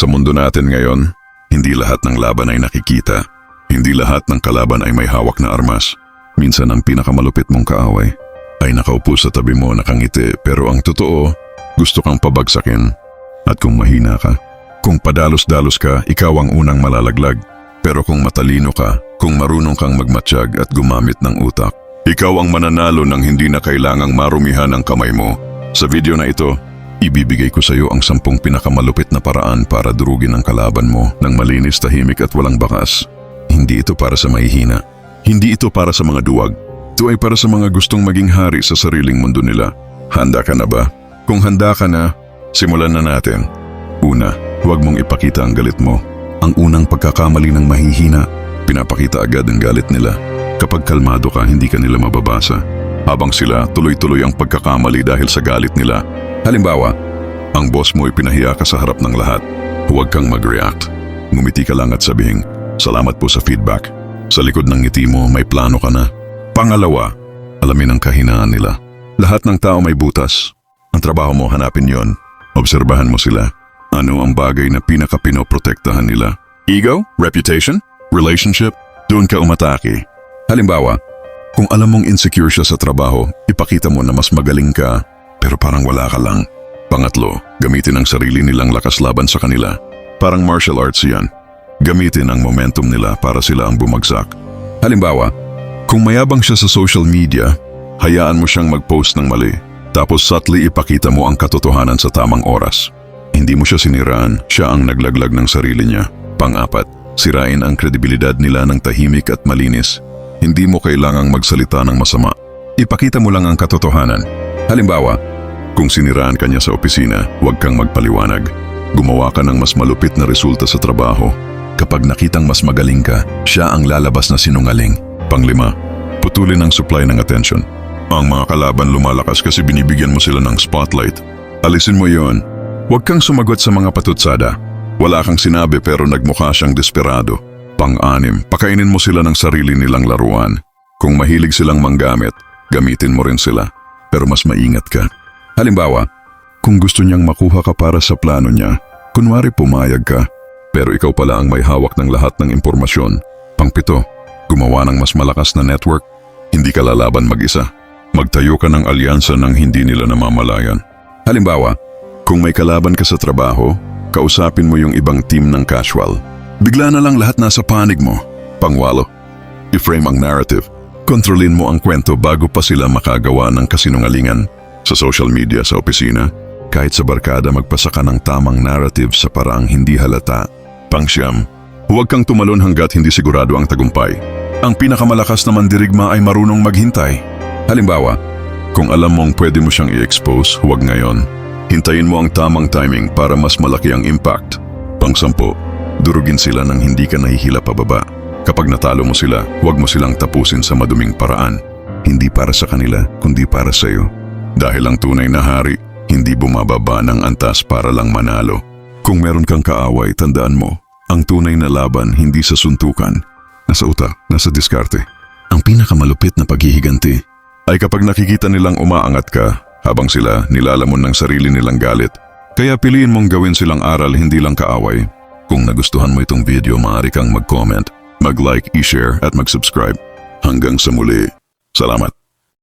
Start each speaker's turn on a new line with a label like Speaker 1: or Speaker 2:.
Speaker 1: Sa mundo natin ngayon, hindi lahat ng laban ay nakikita. Hindi lahat ng kalaban ay may hawak na armas. Minsan ang pinakamalupit mong kaaway ay nakaupo sa tabi mo nakangiti pero ang totoo, gusto kang pabagsakin. At kung mahina ka, kung padalos-dalos ka, ikaw ang unang malalaglag. Pero kung matalino ka, kung marunong kang magmatsyag at gumamit ng utak, ikaw ang mananalo ng hindi na kailangang marumihan ang kamay mo. Sa video na ito, ibibigay ko sa iyo ang sampung pinakamalupit na paraan para durugin ang kalaban mo ng malinis, tahimik at walang bakas. Hindi ito para sa mahihina. Hindi ito para sa mga duwag. Ito ay para sa mga gustong maging hari sa sariling mundo nila. Handa ka na ba? Kung handa ka na, simulan na natin. Una, huwag mong ipakita ang galit mo. Ang unang pagkakamali ng mahihina, pinapakita agad ang galit nila. Kapag kalmado ka, hindi ka nila mababasa. Habang sila, tuloy-tuloy ang pagkakamali dahil sa galit nila. Halimbawa, ang boss mo ay pinahiya ka sa harap ng lahat. Huwag kang mag-react. Ngumiti ka lang at sabihin, salamat po sa feedback. Sa likod ng ngiti mo, may plano ka na. Pangalawa, alamin ang kahinaan nila. Lahat ng tao may butas. Ang trabaho mo, hanapin yon. Obserbahan mo sila. Ano ang bagay na pinaka-pinoprotektahan nila? Ego? Reputation? Relationship? Doon ka umatake. Halimbawa, kung alam mong insecure siya sa trabaho, ipakita mo na mas magaling ka, pero parang wala ka lang. Pangatlo, gamitin ang sarili nilang lakas laban sa kanila. Parang martial arts yan. Gamitin ang momentum nila para sila ang bumagsak. Halimbawa, kung mayabang siya sa social media, hayaan mo siyang mag-post ng mali. Tapos subtly ipakita mo ang katotohanan sa tamang oras. Hindi mo siya siniraan, siya ang naglaglag ng sarili niya. Pang-apat, sirain ang kredibilidad nila ng tahimik at malinis. Hindi mo kailangang magsalita ng masama. Ipakita mo lang ang katotohanan. Halimbawa, kung siniraan ka niya sa opisina, huwag kang magpaliwanag. Gumawa ka ng mas malupit na resulta sa trabaho. Kapag nakitang mas magaling ka, siya ang lalabas na sinungaling. Panglima, putulin ang supply ng attention. Ang mga kalaban lumalakas kasi binibigyan mo sila ng spotlight. Alisin mo yon. Huwag kang sumagot sa mga patutsada. Wala kang sinabi pero nagmukha siyang desperado. Pang-anim, pakainin mo sila ng sarili nilang laruan. Kung mahilig silang manggamit, gamitin mo rin sila. Pero mas maingat ka. Halimbawa, kung gusto niyang makuha ka para sa plano niya, kunwari pumayag ka, pero ikaw pala ang may hawak ng lahat ng impormasyon. Pangpito, gumawa ng mas malakas na network. Hindi ka lalaban mag-isa. Magtayo ka ng alyansa ng hindi nila namamalayan. Halimbawa, kung may kalaban ka sa trabaho, kausapin mo yung ibang team ng casual. Bigla na lang lahat nasa panig mo. Pangwalo, i-frame ang narrative. Kontrolin mo ang kwento bago pa sila makagawa ng kasinungalingan. Sa social media, sa opisina, kahit sa barkada magpasa ka ng tamang narrative sa paraang hindi halata. Pangsyam, huwag kang tumalon hanggat hindi sigurado ang tagumpay. Ang pinakamalakas na mandirigma ay marunong maghintay. Halimbawa, kung alam mong pwede mo siyang i-expose, huwag ngayon. Hintayin mo ang tamang timing para mas malaki ang impact. Pangsampo, durugin sila nang hindi ka nahihila pababa. Kapag natalo mo sila, huwag mo silang tapusin sa maduming paraan. Hindi para sa kanila, kundi para sa iyo. Dahil ang tunay na hari, hindi bumababa ng antas para lang manalo. Kung meron kang kaaway, tandaan mo, ang tunay na laban hindi sa suntukan, nasa utak, nasa diskarte. Ang pinakamalupit na paghihiganti ay kapag nakikita nilang umaangat ka habang sila nilalamon ng sarili nilang galit. Kaya piliin mong gawin silang aral hindi lang kaaway. Kung nagustuhan mo itong video, maaari kang mag-comment, mag-like, i-share at mag-subscribe. Hanggang sa muli. Salamat.